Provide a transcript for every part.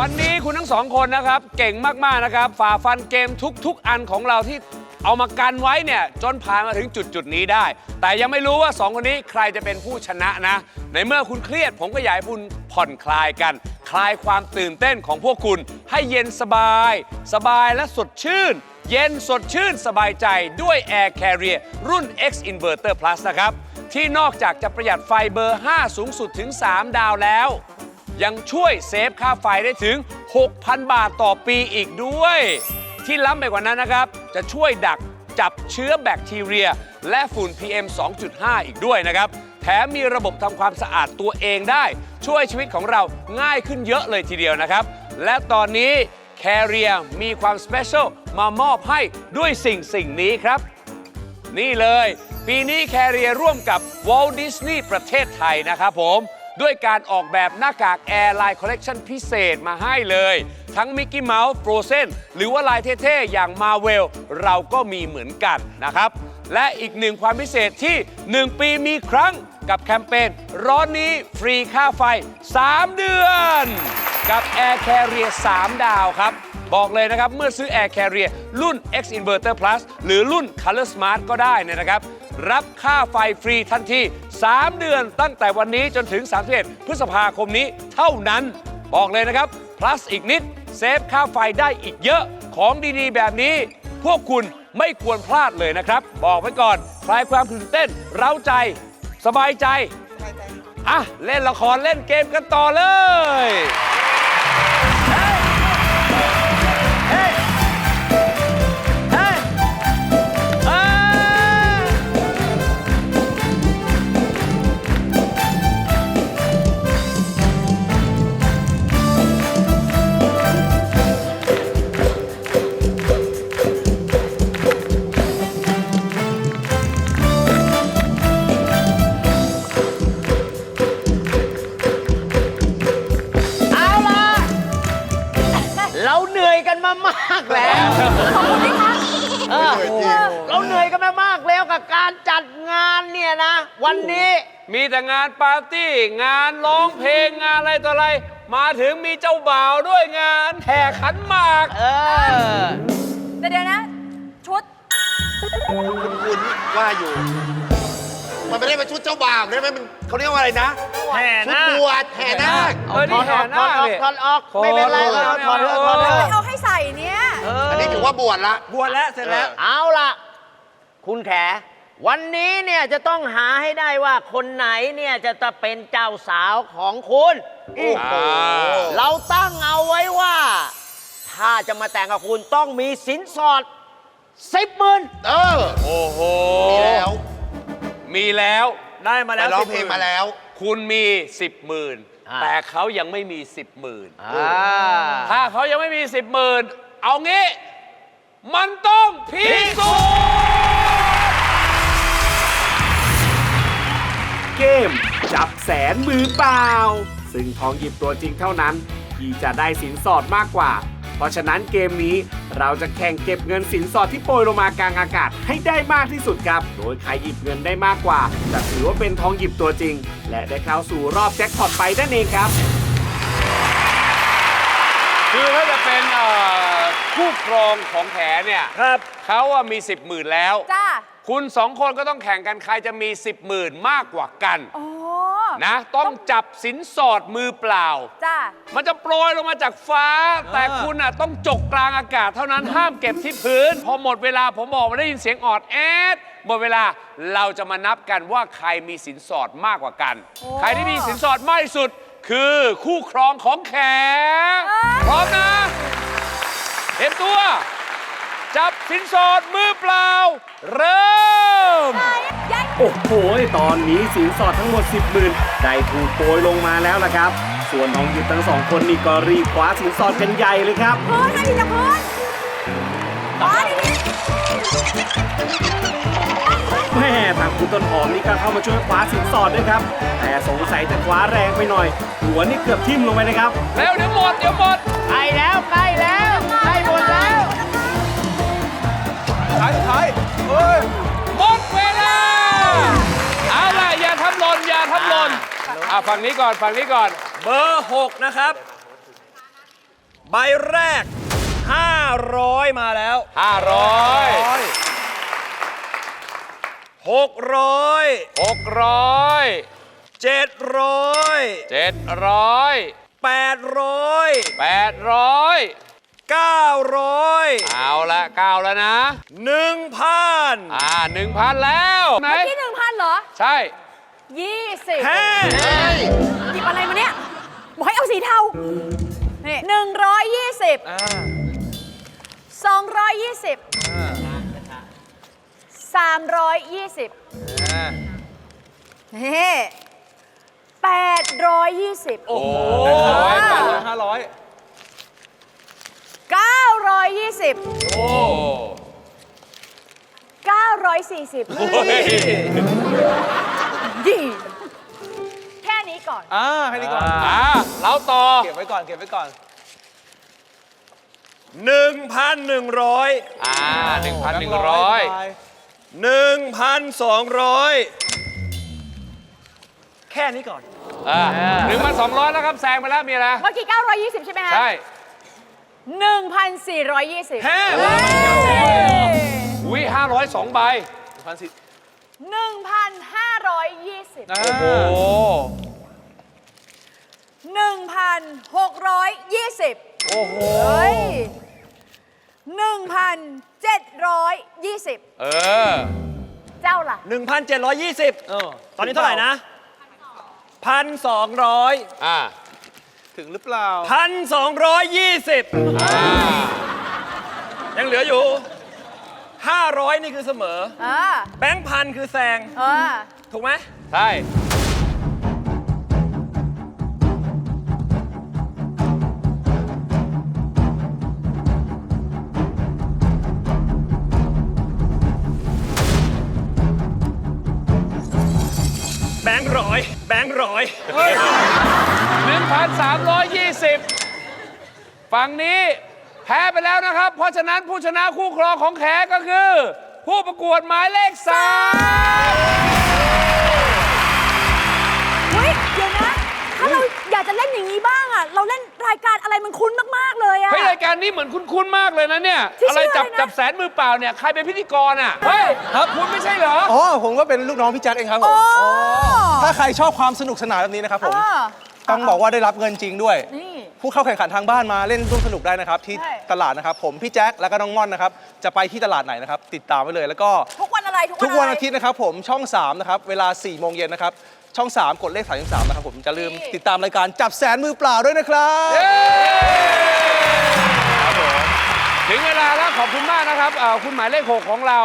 วันนี้คุณทั้งสองคนนะครับ เก่งมากๆนะครับ ฝ่าฟันเกมทุก ๆ อันของเราที่เอามากันไว้เนี่ยจนผ่านมาถึงจุดจุดๆนี้ได้ แต่ยังไม่รู้ว่าสองคนนี้ใครจะเป็นผู้ชนะนะ ในเมื่อคุณเครียดผมก็อยากให้คุณผ่อนคลายกัน คลายความตื่นเต้นของพวกคุณ ให้เย็นสบาย สบายและสดชื่น เย็นสดชื่นสบายใจด้วย Air Carrier รุ่น X Inverter Plus นะครับ ที่นอกจากจะประหยัดไฟเบอร์ 5 สูงสุดถึง 3 ดาวแล้ว ยังช่วยเซฟค่าไฟได้ถึง 6,000 บาทต่อปีอีกด้วย ที่ล้ำไปกว่านั้นนะครับ จะช่วยดักจับเชื้อแบคทีเรีย และฝุ่น PM 2.5 อีกด้วยนะครับ แถมมีระบบทำความสะอาดตัวเองได้ ช่วยชีวิตของเราง่ายขึ้นเยอะเลยทีเดียวนะครับ และตอนนี้ Carrier มีความสเปเชียลมามอบให้ด้วยสิ่งสิ่งนี้ครับ นี่เลย ปีนี้แคเรียร่วมกับ Walt Disney ประเทศไทยนะครับผม ด้วยการออกแบบหน้ากาก Air Line Collection พิเศษมาให้เลย ทั้ง Mickey Mouse Frozen หรือว่าลายเท่ๆ อย่าง Marvel เราก็มีเหมือนกันนะครับ และอีกหนึ่งความพิเศษที่ 1 ปีมีครั้งกับแคมเปญร้อนนี้ฟรีค่าไฟ 3 เดือน กับ Air Carrier 3 ดาวครับบอกเลยนะครับ เมื่อซื้อ Air Carrier รุ่น X Inverter Plus หรือรุ่น Color Smart ก็ได้นะครับ รับค่าไฟฟรีทันที 3 เดือนตั้งแต่วันนี้จนถึง 31 พฤษภาคมนี้เท่านั้น บอกเลยนะครับ plus อีกนิด เซฟค่าไฟได้อีกเยอะของดีๆ แบบนี้ พวกคุณไม่ควรพลาดเลยนะครับ บอกไว้ก่อนคลายความตื่นเต้น เร้าใจ สบายใจ อะ เล่นละครเล่นเกมกันต่อเลย นื่อยกันมามากแล้วกับการจัดงานเนี่ยนะ วันนี้มีแต่งานปาร์ตี้ งานร้องเพลงงานอะไรต่ออะไร มาถึงมีเจ้าบ่าวด้วยงานแห่ขันหมาก เออแต่เดี๋ยวนะ ชุด คุณว่าอยู่ มันไม่ได้เป็นชุดเจ้าบ่าวใช่ไหมมันเขาเรียกว่าอะไรนะแห่ชุดนาคบวชแห่นาคเออนี่แห่ถนาอดคออกเนี่ย ถอดออกไม่เป็นไรถอดเราถอดเถอะถอดเถไม่อะเอาให้ใส่เนี่ย อันนี้ถือว่าบวชละบวชแล้วเสร็จแล้ว เอาล่ะ คุณแข วันนี้เนี่ยจะต้องหาให้ได้ว่าคนไหนเนี่ยจะจะเป็นเจ้าสาวของคุณโอ้โหเราตั้งเอาไว้ว่า ถ้าจะมาแต่งกับคุณต้องมีสินสอดสิบหมื่นเออ โอ้โห มีแล้ว มีแล้วได้มาไปแล้วร้องสิบเพลงหมาแล้ว คุณมี10หมื่นแต่เขายังไม่มี10หมื่นอ่าถ้าเขายังไม่มี10หมื่นเอางี้ มันต้องพิสูจน์ เกม จับแสนมือเปล่า ซึ่งทองหยิบตัวจริงเท่านั้นที่จะได้สินสอดมากกว่า เพราะฉะนั้นเกมนี้เราจะแข่งเก็บเงินสินสอดที่โปรยลงมากลางอากาศให้ได้มากที่สุดครับ โดยใครหยิบเงินได้มากกว่าจะถือว่าเป็นทองหยิบตัวจริง และได้เข้าสู่รอบแจ็คพอตไปนั่นเองครับ คือถ้าจะเป็นเอ่อคู่ครองของแขเนี่ยครับ เขาอะมี 10หมื่นแล้ว จ้า คุณสองคนก็ต้องแข่งกันใครจะมี 10หมื่นมากกว่ากันโอ้นะ ต้องจับสินสอดมือเปล่า จ้ามันจะโปรยลงมาจากฟ้า แต่คุณอะต้องจกกลางอากาศเท่านั้นห้ามเก็บที่พื้น พอหมดเวลาผมบอกมาได้ยินเสียงออดแอดหมดเวลาเราจะมานับกันว่าใครมีสินสอดมากกว่ากัน ใครที่มีสินสอดมากที่สุด คือคู่ครองของแขพร้อมนะเตรียมตัว จับสินสอดมือเปล่า เริ่มยัยโอ้โห ตอนนี้สินสอดทั้งหมด 10หมื่นได้ถูกโปรยลงมาแล้วล่ะครับ ส่วนทองหยิบทั้งสองคนนี่ก็รีบคว้าสินสอดกันใหญ่เลยครับพื้นให้ดีจะพื้นขอดีแม่ทางคุณต้นหอมนี่ก็เข้ามาช่วยคว้าสินสอดด้วยครับ แต่สงสัยจะคว้าแรงไปหน่อย หัวนี่เกือบทิ่มลงไปนะครับ แล้วเดี๋ยวหมด เดี๋ยวหมด ใกล้แล้วใกล้แล้ว อย่าทำหล่นอะฝั่งนี้ก่อนฝั่งนี้ก่อน เบอร์6นะครับ ใบแรก 500 มาแล้วห้าร้อย600หกร้อย700เจ็ดร้อย800แปดร้อย900 เอาละเก้าแล้วนะ 1,000 อ่าหนึ่งพันแล้วไหนเมื่อกี้หนึ่งพันเหรอ ใช่ ยี่สิบแฮ่หยิบอะไรมาเนี่ย บอกให้เอาสีเทานี่หนึ่งร้อยยี่สิบอ่าสองร้อยยี่สิบสามร้อยยี่สิบอ่านี่แปดร้อยยี่สิบโอ้โหอ่าห้าร้อยเก้าร้อยยี่สิบโอ้เก้าร้อยสี่สิบโอ้ย ดีแค่นี้ก่อน อ่าแค่นี้ก่อน อ่าเราต่อ เก็บไว้ก่อน เก็บไว้ก่อน1,100อ่าหนึ่งพันหนึ่งร้อย1,200แค่นี้ก่อน อ่าหนึ่งพันสองร้อยแล้วครับแซงไปแล้วมีอะไร เมื่อกี้ 920 ใช่ไหมฮะใช่ 1,420แฮ่เฮ้ยวิห้าร้อยสองใบ1,520 โอ้โห 1,620โอ้โห เฮ้ย1,720 เออ เจ้าล่ะ 1,720ตอนนี้เท่าไหร่นะ1,200อ่า ถึงหรือเปล่า1,220อ่ายังเหลืออยู่ 500 นี่คือเสมอ เออ แบงค์พันคือแซง เออ ถูกไหม ใช่ แบงค์ร้อย แบงค์ร้อย 1,320 ฝั่งนี้ แพ้ไปแล้วนะครับ เพราะฉะนั้นผู้ชนะคู่ครองของแขก็คือ ผู้ประกวดหมายเลขสามเฮ้ยเดี๋ยวนะ ถ้าเราอยากจะเล่นอย่างนี้บ้างอะ เราเล่นรายการอะไรมันคุ้นมาก ๆ เลยอะ เฮ้ยรายการนี้เหมือนคุ้นๆมากเลยนะเนี่ย ที่อะไรชื่อจับอะไรนะ จับแสนมือเปล่าเนี่ยใครเป็นพิธีกรอะ เฮ้ยครับคุณไม่ใช่เหรอ อ๋อ ผมก็เป็นลูกน้องพี่แจ็คเองครับผโอ้ม ถ้าใครชอบความสนุกสนานแบบนี้นะครับผม เออ ต้องบอกว่าได้รับเงินจริงด้วย นี่ ผู้เข้าแข่งขันทางบ้านมาเล่นร่วมสนุกได้นะครับ ที่ใช่ตลาดนะครับ ผมพี่แจ็คแล้วก็น้องม่อนนะครับ จะไปที่ตลาดไหนนะครับ ติดตามไว้เลยแล้วก็ ทุกวันอะไรทุกวันทุกวันอะไร อาทิตย์นะครับผมช่อง 3 นะครับ เวลา4โมงเย็นนะครับ ช่อง 3 กดเลข 33 นะครับผมจะลืมนี่ติดตามรายการจับแสนมือเปล่าด้วยนะครับ ถึงเวลาแล้วขอบคุณมากนะครับเอ่อคุณหมายเลขหกของเรา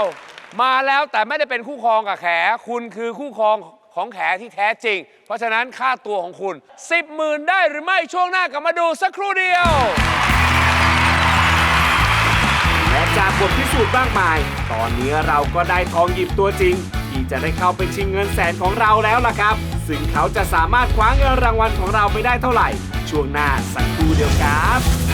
มาแล้วแต่ไม่ได้เป็นคู่ครองกับแข คุณคือคู่ครอง ของแขที่แท้จริง เพราะฉะนั้นค่าตัวของคุณ 10หมื่นได้หรือไม่ช่วงหน้ากลับมาดูสักครู่เดียว และจากบทพิสูจน์มากมาย ตอนนี้เราก็ได้ทองหยิบตัวจริง ที่จะได้เข้าไปชิงเงินแสนของเราแล้วล่ะครับ ซึ่งเขาจะสามารถคว้าเงินรางวัลของเราไปได้เท่าไหร่ ช่วงหน้าสักครู่เดียวครับ